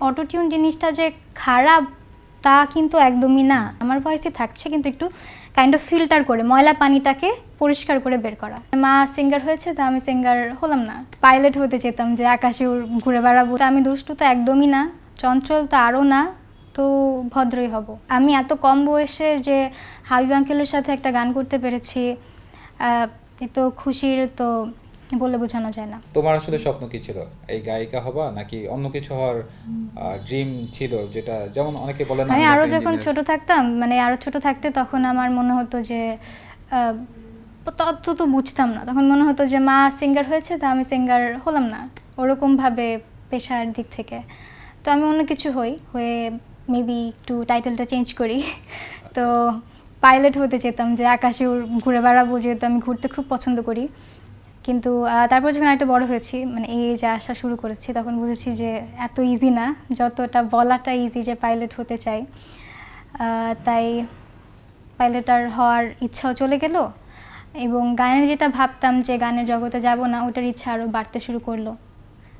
Autotune জিনিসটা যে খারাপ, তা কিন্তু একদমই না। আমার ভয়েসে থাকছে কিন্তু একটু কাইন্ড অফ ফিল্টার করে, ময়লা পানিটাকে পরিষ্কার করে বের করা। মা সিঙ্গার হয়েছে, তো আমি সিঙ্গার হলাম না। পাইলট হতে চেতাম যে আকাশে ঘুরে বেড়াবো। তো আমি দুষ্টু তো একদমই না, চঞ্চল তো আরও না, তো ভদ্রই হব। আমি এত কম বয়সে যে হাবিব আঙ্কেলের সাথে একটা গান করতে পেরেছি এ তো খুশির তো বলে বোঝানো যায় না। তোমার আসলে স্বপ্ন কি ছিল? এই গায়িকা হবা নাকি অন্য কিছু হওয়ার ড্রিম ছিল যেটা যেমন অনেকে বলে না আমি আমি আরও যখন ছোট থাকতাম মানে আরও ছোট থাকতে তখন আমার মনে হতো যে তত তো বুঝতাম না। তখন মনে হতো যে মা সিঙ্গার হয়েছে তো আমি সিঙ্গার হলাম না। ওরকম ভাবে পেশার দিক থেকে। তো আমি অন্য কিছু হই হয়ে মেবি একটু টাইটেলটা চেঞ্জ করি। তো পাইলট হতে চেতাম যে আকাশে ঘুরে বেড়াবো যেহেতু আমি ঘুরতে খুব পছন্দ করি। কিন্তু তারপর যখন একটা বড় হয়েছি মানে এই যে আসা শুরু করেছি, তখন বুঝেছি যে এত ইজি না, যতটা বলাটা ইজি যে পাইলট হতে চাই। তাই পাইলট আর হওয়ার ইচ্ছাও চলে গেল এবং গানের যেটা ভাবতাম যে গানের জগতে যাব না, ওটার ইচ্ছা আরও বাড়তে শুরু করল।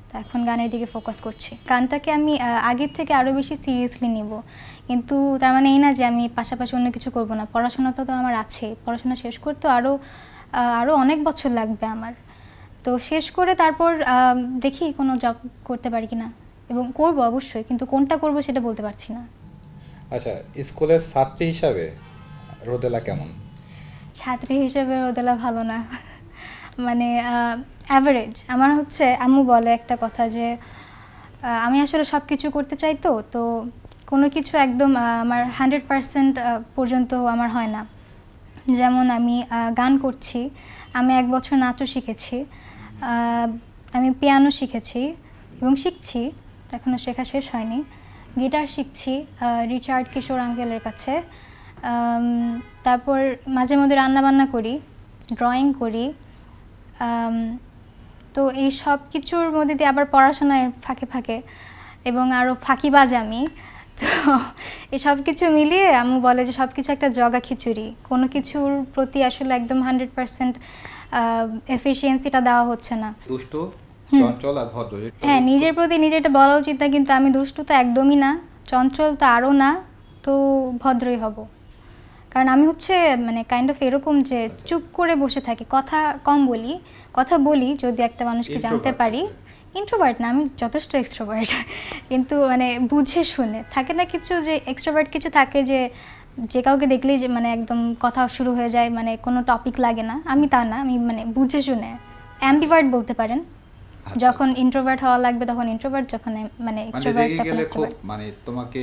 তো এখন গানের দিকে ফোকাস করছি। গানটাকে আমি আগের থেকে আরও বেশি সিরিয়াসলি নিব। কিন্তু তার মানে এই না যে আমি পাশাপাশি অন্য কিছু করব না, পড়াশোনা তো আমার আছে পড়াশোনা শেষ করতে আরও আরও অনেক বছর লাগবে আমার। তো শেষ করে তারপর দেখি কোনো জব করতে পারি কিনা। এবং করব অবশ্যই কিন্তু কোনটা করব সেটা বলতে পারছি না। আচ্ছা স্কুলের ছাত্রী হিসাবে রোদেলা কেমন? ছাত্রী হিসেবে রোদেলা ভালো না। মানে অ্যাভারেজ আমার হচ্ছে আম্মু বলে একটা কথা যে আমি আসলে সব কিছু করতে চাই তো তো কোনো কিছু একদম আমার হান্ড্রেড পার্সেন্ট পর্যন্ত আমার হয় না। যেমন আমি গান করছি, আমি এক বছর নাচও শিখেছি আমি পিয়ানো শিখেছি এবং শিখছি এখনও শেখা শেষ হয়নি। গিটার শিখছি রিচার্ড কিশোর আঙ্কেলের কাছে তারপর মাঝে মধ্যে রান্নাবান্না করি, ড্রয়িং করি তো এই সব কিছুর মধ্যে দিয়ে আবার পড়াশোনায় ফাঁকে ফাঁকে এবং আরও ফাঁকিবাজ আমি তো এই সব কিছু মিলিয়ে আম্মু বলে যে সব কিছু একটা জগা খিচুড়ি। কোনো কিছুর প্রতি আসলে একদম হান্ড্রেড পার্সেন্ট এফিসিয়েন্সিটা দেওয়া হচ্ছে না। দুষ্টু। চঞ্চল আর ভদ্র। হ্যাঁ নিজের প্রতি নিজেরটা বলা উচিত না কিন্তু আমি দুষ্টু তো একদমই না। চঞ্চল তো আরও না তো ভদ্রই হব। কারণ আমি হচ্ছে মানে কাইন্ড অফ এরকম যে আচ্ছা। চুপ করে বসে থাকি। কথা কম বলি কথা বলি যদি একটা মানুষকে জানতে পারি। ইন্ট্রোভার্ট না আমি যথেষ্ট এক্সট্রোভার্ট কিন্তু মানে বুঝে শুনে। থাকে না কিছু যে এক্সট্রোভার্ট কিছু থাকে যে যে কাউকে দেখলেই যে মানে একদম কথা শুরু হয়ে যায় মানে কোনো টপিক লাগে না। আমি তা না আমি মানে বুঝে শুনে। অ্যাম্বিভার্ট বলতে পারেন। আচ্ছা, যখন ইন্ট্রোভার্ট হওয়া লাগবে তখন ইন্ট্রোভার্ট যখন মানে মানে এক্সট্রোভার্ট রেগে তখন খুব মানে তোমাকে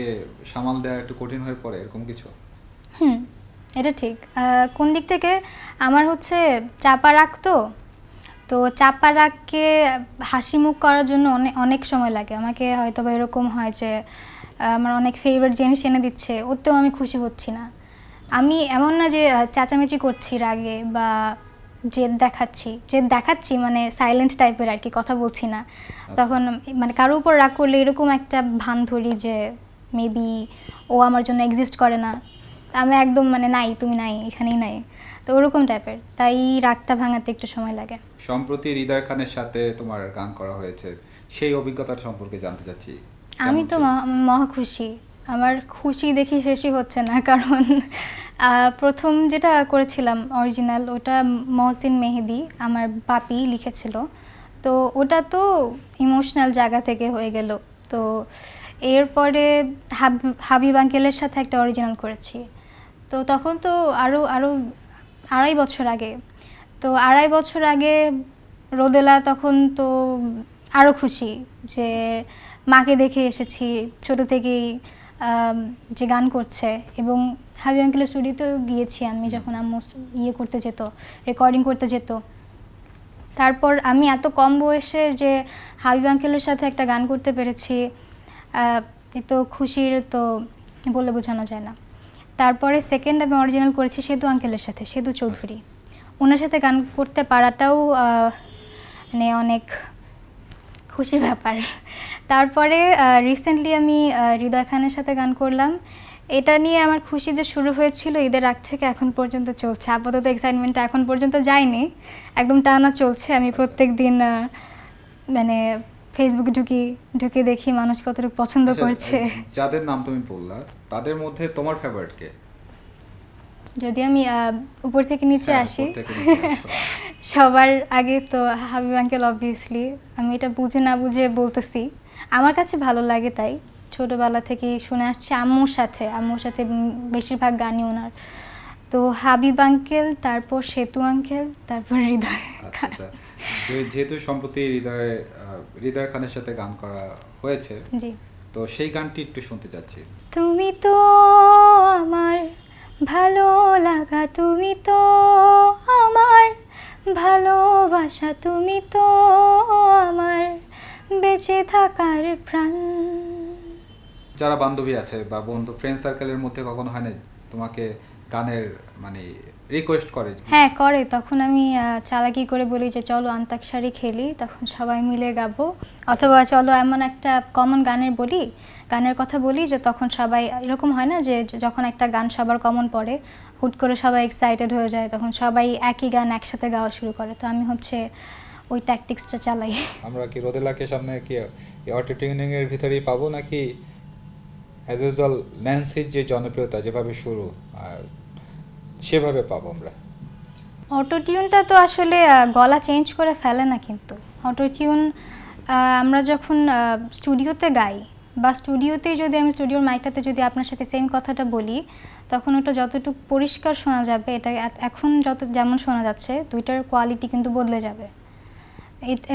সামাল দেওয়া একটু কঠিন হয়ে পড়ে এরকম কিছু? হুম এটা ঠিক। কোন দিক থেকে? আমার হচ্ছে চাপা রাখতো তো চাপা রাগকে হাসি মুখ করার জন্য অনেক অনেক সময় লাগে। আমাকে হয়তো বা এরকম হয় যে আমার অনেক ফেভারিট জিনিস এনে দিচ্ছে ওতেও আমি খুশি হচ্ছি না। আমি এমন না যে চেঁচামেচি করছি রাগে বা জেদ দেখাচ্ছি। জেদ দেখাচ্ছি মানে সাইলেন্ট টাইপের আর কি কথা বলছি না। তখন মানে কারোর উপর রাগ করলে এরকম একটা ভান ধরি যে মেবি ও আমার জন্য এক্সিস্ট করে না। আমি একদম মানে নাই তুমি নাই এখানেই নাই। তো ওরকম টাইপের তাই রাগটা ভাঙাতে একটু সময় লাগে। সম্প্রতি হৃদয় খানের সাথে তোমার গান করা হয়েছে সেই অভিজ্ঞতার সম্পর্কে জানতে চাচ্ছি। আমি তো? মহা- খুশি। আমার খুশি দেখি শেষই হচ্ছে না কারণ প্রথম যেটা করেছিলাম অরিজিনাল ওটা মহসিন মেহেদি আমার বাপি লিখেছিল। তো ওটা তো ইমোশনাল জায়গা থেকে হয়ে গেল। তো এরপরে হাব- হাবিব আঙ্কেলের সাথে একটা অরিজিনাল করেছি। তো তখন তো আরও আরও আড়াই বছর আগে তো আড়াই বছর আগে রোদেলা তখন তো আরও খুশি যে মাকে দেখে এসেছি, ছোট থেকেই যে গান করছে এবং হাবি আঙ্কেলের স্টুডিওতেও গিয়েছি আমি যখন আম্মু ইয়ে করতে যেত রেকর্ডিং করতে যেত। তারপর আমি এত কম বয়সে যে হাবিব আঙ্কেলের সাথে একটা গান করতে পেরেছি এ তো খুশির তো বলে বোঝানো যায় না। তারপরে সেকেন্ড আমি অরিজিনাল করেছি সেতু আঙ্কেলের সাথে সেতু চৌধুরী। ওনার সাথে গান করতে পারাটাও মানে অনেক খুশির ব্যাপার। তারপরে রিসেন্টলি আমি হৃদয় খানের সাথে গান করলাম। এটা নিয়ে আমার খুশি যে শুরু হয়েছিল ঈদের আগ থেকে এখন পর্যন্ত চলছে। আপাতত এক্সাইটমেন্টটা এখন পর্যন্ত যায়নি। একদম টানা চলছে। আমি প্রত্যেক দিন মানে ফেসবুকে ঢুকি ঢুকে দেখি মানুষ কতটুকু পছন্দ আচ্ছা, করছে। যাদের নাম তুমি বললা তাদের মধ্যে তোমার ফেভারিট কে? যদি আমি উপর থেকে নিচে হ্যাঁ, আসি। সবার আগে তো হাবিব আঙ্কেল অবভিয়াসলি আমি এটা বুঝে না বুঝে বলতেছি। আমার কাছে ভালো লাগে তাই। ছোটবেলা থেকে শুনে আসছি আম্মুর সাথে। আম্মুর সাথে বেশিরভাগ গানই ওনার। তো হাবিব আঙ্কেল তারপর সেতু আঙ্কেল তারপর হৃদয় আচ্ছা খান। আচ্ছা। যেহেতু সম্প্রতি হৃদয় হৃদয় খানের সাথে গান করা হয়েছে জি। তো সেই গানটি একটু শুনতে চাচ্ছি। তুমি তো আমার ভালো লাগা তুমি তো আমার, ভালোবাসা তুমি তো আমার, বেঁচে থাকার প্রাণ। যারা বান্ধবী আছে বা বন্ধু ফ্রেন্ড সার্কেলের মধ্যে কখনো হয় না তোমাকে গানের মানে রিকোয়েস্ট করে। হ্যাঁ করে। তখন আমি চালাকি করে বলি যে চলো আন্তাক্ষরী খেলি। তখন সবাই মিলে গাবো। অথবা চলো এমন একটা কমন গানের বলি। গানের কথা বলি যে তখন সবাই এরকম হয় না যে যখন একটা গান সবার কমন পড়ে হুট করে সবাই এক্সাইটেড হয়ে যায় তখন সবাই একই গান একসাথে গাওয়া শুরু করে। তো আমি হচ্ছে ওই ট্যাকটিক্সটা চালাই। আমরা কি রোদেলাকে সামনে কি অটো টিউনিং এর ভিতরেই পাবো নাকি অ্যাজ ইউজুয়াল ন্যান্সির যে জনপ্রিয়তা যেভাবে শুরু আর সেভাবে পাবো আমরা। অটোটিউনটা তো আসলে গলা চেঞ্জ করে ফেলে না কিন্তু। অটোটিউন আমরা যখন স্টুডিওতে গাই বা স্টুডিওতে যদি আমি স্টুডিওর মাইকটাতে যদি আপনার সাথে সেম কথাটা বলি, তখন ওটা যতটুকু পরিষ্কার শোনা যাবে, এটা এখন যত, যেমন শোনা যাচ্ছে, দুইটার কোয়ালিটি কিন্তু বদলে যাবে।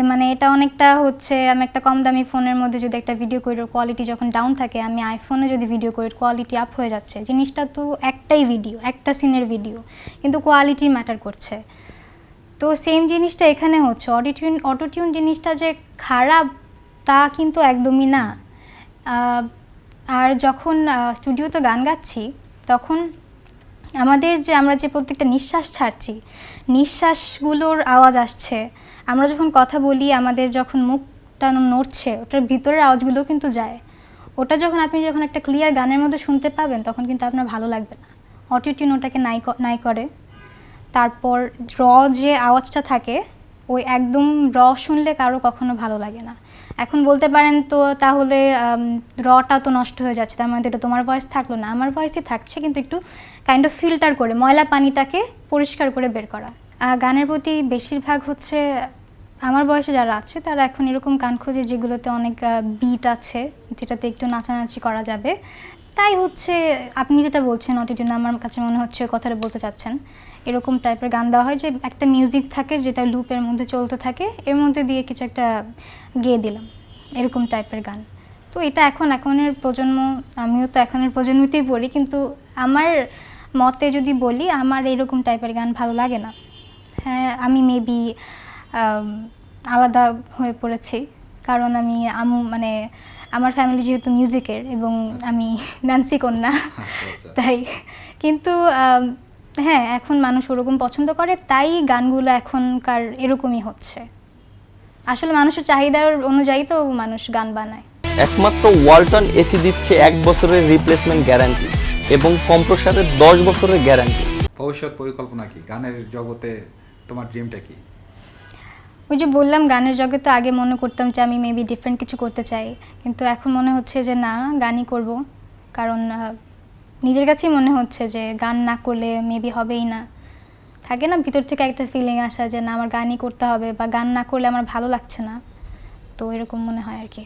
মানে এটা অনেকটা হচ্ছে, আমি একটা কম দামি ফোনের মধ্যে যদি একটা ভিডিও করি কোয়ালিটি যখন ডাউন থাকে, আমি আইফোনে যদি ভিডিও করি কোয়ালিটি আপ হয়ে যাচ্ছে, জিনিসটা তো একটাই ভিডিও একটা সিনের ভিডিও কিন্তু কোয়ালিটি ম্যাটার করছে। তো সেম জিনিসটা এখানে হচ্ছে অডিটিউন অটোটিউন জিনিসটা যে খারাপ, তা কিন্তু একদমই না। আর যখন স্টুডিওতে গান গাচ্ছি, তখন আমাদের যে, আমরা যে প্রত্যেকটা নিঃশ্বাস ছাড়ছি, নিঃশ্বাসগুলোর আওয়াজ আসছে আমরা যখন কথা বলি, আমাদের যখন মুখটা নড়ছে, ওটার ভিতরের আওয়াজগুলো কিন্তু যায়। ওটা যখন আপনি যখন একটা ক্লিয়ার গানের মধ্যে শুনতে পাবেন, তখন কিন্তু আপনার ভালো লাগবে না। অটোটিউন ওটাকে নাই নাই করে। তারপর র যে আওয়াজটা থাকে, ওই একদম র শুনলে কারও কখনো ভালো লাগে না। এখন বলতে পারেন তো, তাহলে রটা তো নষ্ট হয়ে যাচ্ছে, তার মানে এটা তোমার ভয়েস থাকল না। আমার ভয়েসই থাকছে, কিন্তু একটু কাইন্ড অফ ফিল্টার করে, ময়লা পানিটাকে পরিষ্কার করে বের করা। গানের প্রতি বেশিরভাগ হচ্ছে আমার বয়সে যারা আছে, তারা এখন এরকম গান খোঁজে যেগুলোতে অনেক বিট আছে, যেটাতে একটু নাচানাচি করা যাবে। তাই হচ্ছে, আপনি যেটা বলছেন অটিটিউন আমার কাছে মনে হচ্ছে কথাটা বলতে চাচ্ছেন। এরকম টাইপের গান দেওয়া হয় যে একটা মিউজিক থাকে, যেটা লুপের মধ্যে চলতে থাকে, এর মধ্যে দিয়ে কিছু একটা গেয়ে দিলাম। এরকম টাইপের গান। তো এটা এখন, এখনের প্রজন্ম, আমিও তো এখনের প্রজন্মতেই পড়ি, কিন্তু আমার মতে যদি বলি, আমার এরকম টাইপের গান ভালো লাগে না। হ্যাঁ আমি মেবি আলাদা হয়ে পড়েছি। কারণ আমি আম মানে আমার ফ্যামিলি যেহেতু মিউজিকের এবং আমি ডান্সি কন্যা আচ্ছা, আচ্ছা। তাই কিন্তু হ্যাঁ এখন মানুষ ওরকম পছন্দ করে তাই গানগুলো এখনকার এরকমই হচ্ছে। আসলে মানুষের চাহিদার অনুযায়ী তো মানুষ গান বানায়। একমাত্র ওয়ালটন এসি দিচ্ছে এক বছরের রিপ্লেসমেন্ট গ্যারান্টি এবং কম্প্রসারের দশ বছরের গ্যারান্টি ভবিষ্যৎ পরিকল্পনা কি? গানের জগতে তোমার ড্রিমটা কি? ওই যে বললাম, গানের জগতে আগে মনে করতাম যে আমি মেবি ডিফারেন্ট কিছু করতে চাই। কিন্তু এখন মনে হচ্ছে যে না, গানই করব। কারণ নিজের কাছেই মনে হচ্ছে যে গান না করলে মেবি হবেই না। থাকে না, ভিতর থেকে একটা ফিলিং আসা যে না, আমার গানই করতে হবে বা গান না করলে আমার ভালো লাগছে না। তো এরকম মনে হয় আর কি।